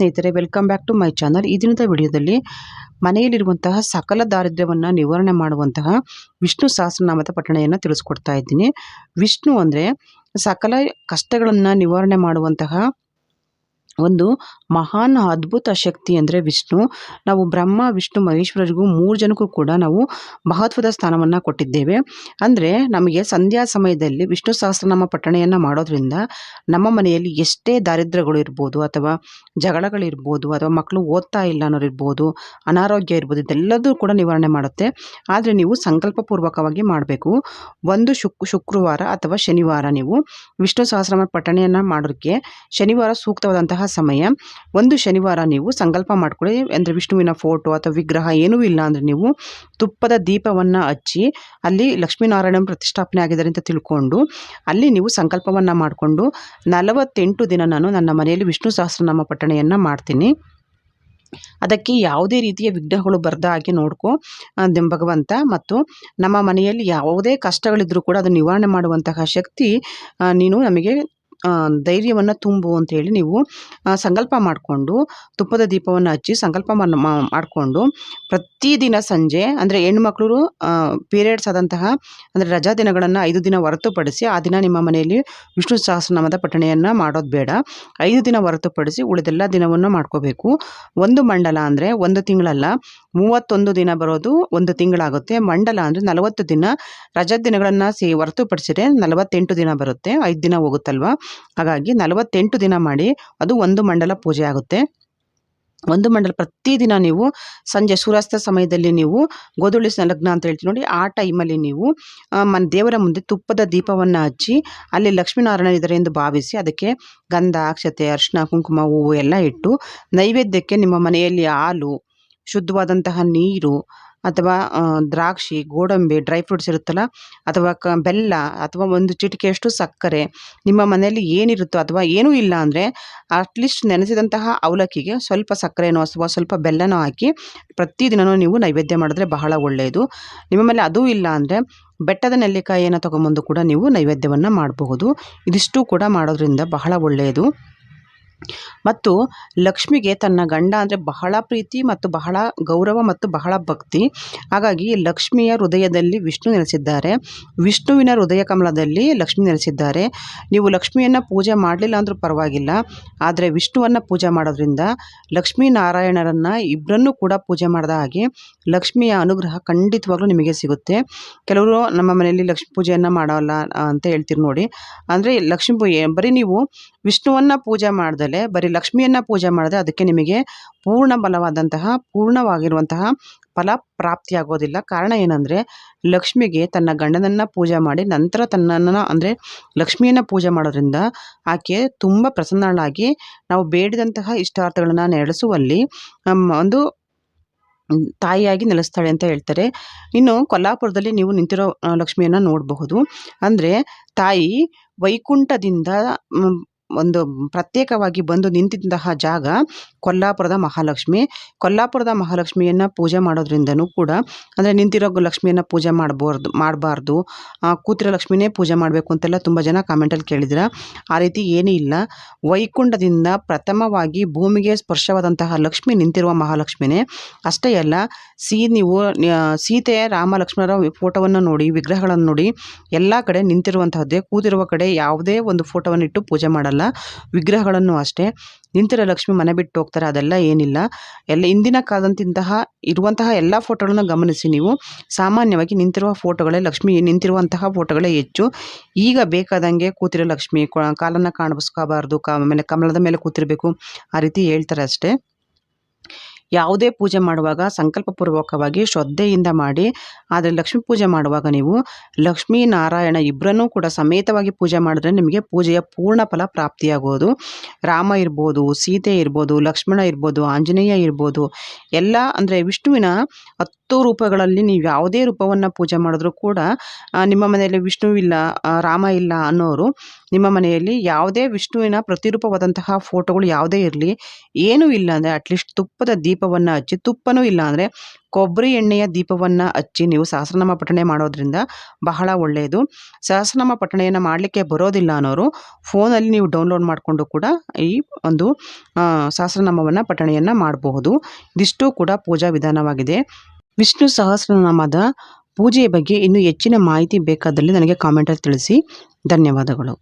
ಸ್ನೇಹಿತರೆ welcome back to my channel ಈ ದಿನದ ವಿಡಿಯೋದಲ್ಲಿ ಮನೆಯಲ್ಲಿರುವಂತಹ ಸಕಲ ದಾರಿದ್ರ್ಯವನ್ನು ನಿವಾರಣೆ ಮಾಡುವಂತಹ ವಿಷ್ಣು ಸಹಸ್ರನಾಮದ ಪಠಣೆಯನ್ನು ತಿಳಿಸ್ಕೊಡ್ತಾ ಇದ್ದೀನಿ. ವಿಷ್ಣು ಅಂದರೆ ಸಕಲ ಕಷ್ಟಗಳನ್ನು ನಿವಾರಣೆ ಮಾಡುವಂತಹ ಒಂದು ಮಹಾನ್ ಅದ್ಭುತ ಶಕ್ತಿ ಅಂದರೆ ವಿಷ್ಣು. ನಾವು ಬ್ರಹ್ಮ, ವಿಷ್ಣು, ಮಹೇಶ್ವರರಿಗೂ ಮೂರು ಜನಕ್ಕೂ ಕೂಡ ನಾವು ಮಹತ್ವದ ಸ್ಥಾನವನ್ನು ಕೊಟ್ಟಿದ್ದೇವೆ. ಅಂದರೆ ನಮಗೆ ಸಂಧ್ಯಾ ಸಮಯದಲ್ಲಿ ವಿಷ್ಣು ಸಹಸ್ರನಾಮ ಪಠಣೆಯನ್ನು ಮಾಡೋದ್ರಿಂದ ನಮ್ಮ ಮನೆಯಲ್ಲಿ ಎಷ್ಟೇ ದಾರಿದ್ರ್ಯಗಳು ಇರ್ಬೋದು, ಅಥವಾ ಜಗಳಗಳಿರ್ಬೋದು ಅಥವಾ ಮಕ್ಕಳು ಓದ್ತಾ ಇಲ್ಲ ಅನ್ನೋರಿರ್ಬೋದು, ಅನಾರೋಗ್ಯ ಇರ್ಬೋದು, ಇದೆಲ್ಲದೂ ಕೂಡ ನಿವಾರಣೆ ಮಾಡುತ್ತೆ. ಆದರೆ ನೀವು ಸಂಕಲ್ಪಪೂರ್ವಕವಾಗಿ ಮಾಡಬೇಕು. ಒಂದು ಶುಕ್, ಶುಕ್ರವಾರ ಅಥವಾ ಶನಿವಾರ ನೀವು ವಿಷ್ಣು ಸಹಸ್ರನಾಮ ಪಠಣೆಯನ್ನು ಮಾಡೋಕ್ಕೆ ಶನಿವಾರ ಸೂಕ್ತವಾದಂತಹ ಸಮಯ. ಒಂದು ಶನಿವಾರ ನೀವು ಸಂಕಲ್ಪ ಮಾಡ್ಕೊಳ್ಳಿ. ಅಂದರೆ ವಿಷ್ಣುವಿನ ಫೋಟೋ ಅಥವಾ ವಿಗ್ರಹ ಏನೂ ಇಲ್ಲ ಅಂದರೆ ನೀವು ತುಪ್ಪದ ದೀಪವನ್ನು ಹಚ್ಚಿ, ಅಲ್ಲಿ ಲಕ್ಷ್ಮೀನಾರಾಯಣ ಪ್ರತಿಷ್ಠಾಪನೆ ಆಗಿದ್ದಾರೆ ಅಂತ ತಿಳ್ಕೊಂಡು, ಅಲ್ಲಿ ನೀವು ಸಂಕಲ್ಪವನ್ನು ಮಾಡಿಕೊಂಡು, ನಲವತ್ತೆಂಟು ದಿನ ನಾನು ನನ್ನ ಮನೆಯಲ್ಲಿ ವಿಷ್ಣು ಸಹಸ್ರನಾಮ ಪಠಣೆಯನ್ನು ಮಾಡ್ತೀನಿ. ಅದಕ್ಕೆ ಯಾವುದೇ ರೀತಿಯ ವಿಘ್ನಗಳು ಬರದ ಹಾಗೆ ನೋಡ್ಕೊ ಭಗವಂತ. ಮತ್ತು ನಮ್ಮ ಮನೆಯಲ್ಲಿ ಯಾವುದೇ ಕಷ್ಟಗಳಿದ್ರೂ ಕೂಡ ಅದು ನಿವಾರಣೆ ಮಾಡುವಂತಹ ಶಕ್ತಿ ನೀನು ನಮಗೆ ಧೈರ್ಯವನ್ನು ತುಂಬು ಅಂತೇಳಿ ನೀವು ಸಂಕಲ್ಪ ಮಾಡಿಕೊಂಡು, ತುಪ್ಪದ ದೀಪವನ್ನು ಹಚ್ಚಿ ಸಂಕಲ್ಪ ಮಾಡಿಕೊಂಡು, ಪ್ರತಿದಿನ ಸಂಜೆ ಅಂದರೆ ಹೆಣ್ಮಕ್ಳು ಪೀರಿಯಡ್ಸ್ ಆದಂತಹ ಅಂದರೆ ರಜಾ ದಿನಗಳನ್ನು ಐದು ದಿನ ಹೊರತುಪಡಿಸಿ ಆ ದಿನ ನಿಮ್ಮ ಮನೆಯಲ್ಲಿ ವಿಷ್ಣು ಸಹಸ್ರನಾಮದ ಪಠಣೆಯನ್ನು ಮಾಡೋದು ಬೇಡ. ಐದು ದಿನ ಹೊರತುಪಡಿಸಿ ಉಳಿದೆಲ್ಲ ದಿನವನ್ನು ಮಾಡ್ಕೋಬೇಕು. ಒಂದು ಮಂಡಲ ಅಂದರೆ ಒಂದು ತಿಂಗಳಲ್ಲ, ಮೂವತ್ತೊಂದು ದಿನ ಬರೋದು ಒಂದು ತಿಂಗಳಾಗುತ್ತೆ. ಮಂಡಲ ಅಂದರೆ ನಲವತ್ತು ದಿನ ರಜಾ ದಿನಗಳನ್ನು ಸೇ, ಹೊರತುಪಡಿಸಿದ್ರೆ ನಲವತ್ತೆಂಟು ದಿನ ಬರುತ್ತೆ, ಐದು ದಿನ ಹೋಗುತ್ತಲ್ವ? ಹಾಗಾಗಿ ನಲವತ್ತೆಂಟು ದಿನ ಮಾಡಿ ಅದು ಒಂದು ಮಂಡಲ ಪೂಜೆ ಆಗುತ್ತೆ. ಒಂದು ಮಂಡಲ ಪ್ರತಿದಿನ ನೀವು ಸಂಜೆ ಸೂರ್ಯಾಸ್ತ ಸಮಯದಲ್ಲಿ ನೀವು ಗೋಧುಳಿ ಲಗ್ನ ಅಂತ ಹೇಳ್ತೀವಿ ನೋಡಿ, ಆ ಟೈಮಲ್ಲಿ ನೀವು ಮನ, ದೇವರ ಮುಂದೆ ತುಪ್ಪದ ದೀಪವನ್ನು ಹಚ್ಚಿ ಅಲ್ಲಿ ಲಕ್ಷ್ಮೀನಾರಾಯಣ ಇದ್ದಾರೆ ಎಂದು ಭಾವಿಸಿ ಅದಕ್ಕೆ ಗಂಧ, ಅಕ್ಷತೆ ಅರಿಶಿನ ಕುಂಕುಮ, ಹೂವು ಎಲ್ಲ ಇಟ್ಟು ನೈವೇದ್ಯಕ್ಕೆ ನಿಮ್ಮ ಮನೆಯಲ್ಲಿ ಹಾಲು, ಶುದ್ಧವಾದಂತಹ ನೀರು ಅಥವಾ ದ್ರಾಕ್ಷಿ, ಗೋಡಂಬಿ, ಡ್ರೈ ಫ್ರೂಟ್ಸ್ ಇರುತ್ತಲ್ಲ, ಅಥವಾ ಕ, ಬೆಲ್ಲ, ಅಥವಾ ಒಂದು ಚಿಟಿಕೆಯಷ್ಟು ಸಕ್ಕರೆ, ನಿಮ್ಮ ಮನೆಯಲ್ಲಿ ಏನಿರುತ್ತೋ ಅಥವಾ ಏನೂ ಇಲ್ಲ ಅಂದರೆ ಅಟ್ಲೀಸ್ಟ್ ನೆನೆಸಿದಂತಹ ಅವಲಕ್ಕಿಗೆ ಸ್ವಲ್ಪ ಸಕ್ಕರೆನೋ ಅಥವಾ ಸ್ವಲ್ಪ ಬೆಲ್ಲನೋ ಹಾಕಿ ಪ್ರತಿದಿನವೂ ನೀವು ನೈವೇದ್ಯ ಮಾಡಿದ್ರೆ ಬಹಳ ಒಳ್ಳೆಯದು ನಿಮ್ಮ ಮೇಲೆ ಅದೂ ಇಲ್ಲ ಅಂದರೆ, ಬೆಟ್ಟದ ನೆಲ್ಲಿಕಾಯಿಯನ್ನು ತೊಗೊಂಬಂದು ಕೂಡ ನೀವು ನೈವೇದ್ಯವನ್ನು ಮಾಡಬಹುದು. ಇದಿಷ್ಟು ಕೂಡ ಮಾಡೋದ್ರಿಂದ ಬಹಳ ಒಳ್ಳೆಯದು ಮತ್ತು ಲಕ್ಷ್ಮಿಗೆ ತನ್ನ ಗಂಡ ಅಂದರೆ ಬಹಳ ಪ್ರೀತಿ ಮತ್ತು ಬಹಳ ಗೌರವ ಮತ್ತು ಬಹಳ ಭಕ್ತಿ. ಹಾಗಾಗಿ ಲಕ್ಷ್ಮಿಯ ಹೃದಯದಲ್ಲಿ ವಿಷ್ಣು ನೆಲೆಸಿದ್ದಾರೆ. ವಿಷ್ಣುವಿನ ಹೃದಯ ಕಮಲದಲ್ಲಿ ಲಕ್ಷ್ಮಿ ನೆಲೆಸಿದ್ದಾರೆ. ನೀವು ಲಕ್ಷ್ಮಿಯನ್ನು ಪೂಜೆ ಮಾಡಲಿಲ್ಲ ಅಂದರೂ ಪರವಾಗಿಲ್ಲ. ಆದರೆ ವಿಷ್ಣುವನ್ನು ಪೂಜೆ ಮಾಡೋದ್ರಿಂದ ಲಕ್ಷ್ಮೀ ನಾರಾಯಣರನ್ನು ಇಬ್ಬರನ್ನೂ ಕೂಡ ಪೂಜೆ ಮಾಡಿದ ಹಾಗೆ ಲಕ್ಷ್ಮಿಯ ಅನುಗ್ರಹ ಖಂಡಿತವಾಗ್ಲೂ ನಿಮಗೆ ಸಿಗುತ್ತೆ. ಕೆಲವರು ನಮ್ಮ ಮನೆಯಲ್ಲಿ ಲಕ್ಷ್ಮಿ ಪೂಜೆಯನ್ನು ಮಾಡೋಲ್ಲ ಅಂತ ಹೇಳ್ತೀರಿ ನೋಡಿ. ಅಂದರೆ ಲಕ್ಷ್ಮೀ ಪೂಜೆ ಬರೀ ನೀವು ವಿಷ್ಣುವನ್ನು ಪೂಜೆ ಮಾಡ್ದಲೆ ಬರೀ ಲಕ್ಷ್ಮಿಯನ್ನು ಪೂಜೆ ಮಾಡಿದ್ರೆ ಅದಕ್ಕೆ ನಿಮಗೆ ಪೂರ್ಣ ಬಲವಾದಂತಹ ಪೂರ್ಣವಾಗಿರುವಂತಹ ಫಲ ಪ್ರಾಪ್ತಿಯಾಗೋದಿಲ್ಲ. ಕಾರಣ ಏನಂದರೆ ಲಕ್ಷ್ಮಿಗೆ ತನ್ನ ಗಂಡನನ್ನು ಪೂಜೆ ಮಾಡಿ ನಂತರ ತನ್ನನ್ನು ಅಂದರೆ ಲಕ್ಷ್ಮಿಯನ್ನು ಪೂಜೆ ಮಾಡೋದ್ರಿಂದ ಆಕೆ ತುಂಬ ಪ್ರಸನ್ನಳಾಗಿ ನಾವು ಬೇಡಿದಂತಹ ಇಷ್ಟಾರ್ಥಗಳನ್ನು ನೆರಳಿಸುವಲ್ಲಿ ನಮ್ಮ ಒಂದು ತಾಯಿಯಾಗಿ ನೆಲೆಸ್ತಾಳೆ ಅಂತ ಹೇಳ್ತಾರೆ. ಇನ್ನು ಕೊಲ್ಲಾಪುರದಲ್ಲಿ ನೀವು ನಿಂತಿರೋ ಲಕ್ಷ್ಮಿಯನ್ನು ನೋಡಬಹುದು. ಅಂದರೆ ತಾಯಿ ವೈಕುಂಠದಿಂದ ಒಂದು ಪ್ರತ್ಯೇಕವಾಗಿ ಬಂದು ನಿಂತಿದ್ದಂತಹ ಜಾಗ ಕೊಲ್ಲಾಪುರದ ಮಹಾಲಕ್ಷ್ಮಿ. ಕೊಲ್ಲಾಪುರದ ಮಹಾಲಕ್ಷ್ಮಿಯನ್ನು ಪೂಜೆ ಮಾಡೋದ್ರಿಂದನೂ ಕೂಡ, ಅಂದರೆ ನಿಂತಿರೋ ಲಕ್ಷ್ಮಿಯನ್ನು ಪೂಜೆ ಮಾಡಬಾರ್ದು ಮಾಡಬಾರ್ದು ಕೂತಿರೋ ಲಕ್ಷ್ಮಿನೇ ಪೂಜೆ ಮಾಡಬೇಕು ಅಂತೆಲ್ಲ ತುಂಬ ಜನ ಕಾಮೆಂಟಲ್ಲಿ ಕೇಳಿದಿರ. ಆ ರೀತಿ ಏನೂ ಇಲ್ಲ. ವೈಕುಂಠದಿಂದ ಪ್ರಥಮವಾಗಿ ಭೂಮಿಗೆ ಸ್ಪರ್ಶವಾದಂತಹ ಲಕ್ಷ್ಮಿ ನಿಂತಿರುವ ಮಹಾಲಕ್ಷ್ಮಿನೇ. ಅಷ್ಟೇ ಅಲ್ಲ, ಸೀ, ನೀವು ಸೀತೆ ರಾಮ ಲಕ್ಷ್ಮಣರ ಫೋಟೋವನ್ನು ನೋಡಿ, ವಿಗ್ರಹಗಳನ್ನು ನೋಡಿ, ಎಲ್ಲ ಕಡೆ ನಿಂತಿರುವಂತಹದ್ದೇ, ಕೂತಿರುವ ಕಡೆ ಯಾವುದೇ ಒಂದು ಫೋಟೋವನ್ನು ಇಟ್ಟು ಪೂಜೆ ಮಾಡಲ್ಲ. ವಿಗ್ರಹಗಳನ್ನು ಅಷ್ಟೇ. ನಿಂತಿರೋ ಲಕ್ಷ್ಮಿ ಮನೆ ಬಿಟ್ಟು ಹೋಗ್ತಾರೆ, ಅದೆಲ್ಲ ಏನಿಲ್ಲ. ಎಲ್ಲ ಹಿಂದಿನ ಕಾಲದಂತಿಂತಹ, ಇರುವಂತಹ ಎಲ್ಲ ಫೋಟೋಗಳನ್ನು ಗಮನಿಸಿ ನೀವು. ಸಾಮಾನ್ಯವಾಗಿ ನಿಂತಿರುವ ಫೋಟೋಗಳೇ ಲಕ್ಷ್ಮಿ, ನಿಂತಿರುವಂತಹ ಫೋಟೋಗಳೇ ಹೆಚ್ಚು. ಈಗ ಬೇಕಾದಂಗೆ ಕೂತಿರೋ ಲಕ್ಷ್ಮಿ ಕಾಲನ್ನು ಕಾಣಿಸ್ಕೋಬಾರ್ದು ಕಮಲದ ಮೇಲೆ ಕೂತಿರಬೇಕು. ಆ ರೀತಿ ಹೇಳ್ತಾರೆ ಅಷ್ಟೇ. ಯಾವುದೇ ಪೂಜೆ ಮಾಡುವಾಗ ಸಂಕಲ್ಪಪೂರ್ವಕವಾಗಿ ಶ್ರದ್ಧೆಯಿಂದ ಮಾಡಿ, ಆದರೆ ಲಕ್ಷ್ಮೀ ಪೂಜೆ ಮಾಡುವಾಗ ನೀವು ಲಕ್ಷ್ಮೀ ನಾರಾಯಣ ಇಬ್ಬರನ್ನೂ ಕೂಡ ಸಮೇತವಾಗಿ ಪೂಜೆ ಮಾಡಿದ್ರೆ ನಿಮಗೆ ಪೂಜೆಯ ಪೂರ್ಣ ಫಲ ಪ್ರಾಪ್ತಿಯಾಗೋದು. ರಾಮ ಇರ್ಬೋದು, ಸೀತೆ ಇರ್ಬೋದು, ಲಕ್ಷ್ಮಣ ಇರ್ಬೋದು, ಆಂಜನೇಯ ಇರ್ಬೋದು, ಎಲ್ಲ ಅಂದರೆ ವಿಷ್ಣುವಿನ ಹತ್ತು ರೂಪಗಳಲ್ಲಿ ನೀವು ಯಾವುದೇ ರೂಪವನ್ನು ಪೂಜೆ ಮಾಡಿದ್ರೂ ಕೂಡ ನಿಮ್ಮ ಮನೆಯಲ್ಲಿ ವಿಷ್ಣುವಿಲ್ಲ ರಾಮ ಇಲ್ಲ ಅನ್ನೋರು ನಿಮ್ಮ ಮನೆಯಲ್ಲಿ ಯಾವುದೇ ವಿಷ್ಣುವಿನ ಪ್ರತಿರೂಪವಾದಂತಹ ಫೋಟೋಗಳು ಯಾವುದೇ ಇರಲಿ, ಏನೂ ಇಲ್ಲ ಅಂದರೆ ಅಟ್ಲೀಸ್ಟ್ ತುಪ್ಪದ ದೀಪವನ್ನು ಹಚ್ಚಿ, ತುಪ್ಪನೂ ಇಲ್ಲ ಅಂದರೆ ಕೊಬ್ಬರಿ ಎಣ್ಣೆಯ ದೀಪವನ್ನು ಹಚ್ಚಿ ನೀವು ಸಹಸ್ರನಾಮ ಪಠಣೆ ಮಾಡೋದ್ರಿಂದ ಬಹಳ ಒಳ್ಳೆಯದು ಸಹಸ್ರನಾಮ ಪಠಣೆಯನ್ನು ಮಾಡಲಿಕ್ಕೆ ಬರೋದಿಲ್ಲ ಅನ್ನೋರು ಫೋನಲ್ಲಿ ನೀವು ಡೌನ್ಲೋಡ್ ಮಾಡಿಕೊಂಡು ಕೂಡ ಈ ಒಂದು ಸಹಸ್ರನಾಮವನ್ನು ಪಠಣೆಯನ್ನು ಮಾಡಬಹುದು. ಇದಿಷ್ಟು ಕೂಡ ಪೂಜಾ ವಿಧಾನವಾಗಿದೆ. ವಿಷ್ಣು ಸಹಸ್ರನಾಮದ ಪೂಜೆಯ ಬಗ್ಗೆ ಇನ್ನೂ ಹೆಚ್ಚಿನ ಮಾಹಿತಿ ಬೇಕಾದಲ್ಲಿ ನನಗೆ ಕಾಮೆಂಟಲ್ಲಿ ತಿಳಿಸಿ. ಧನ್ಯವಾದಗಳು.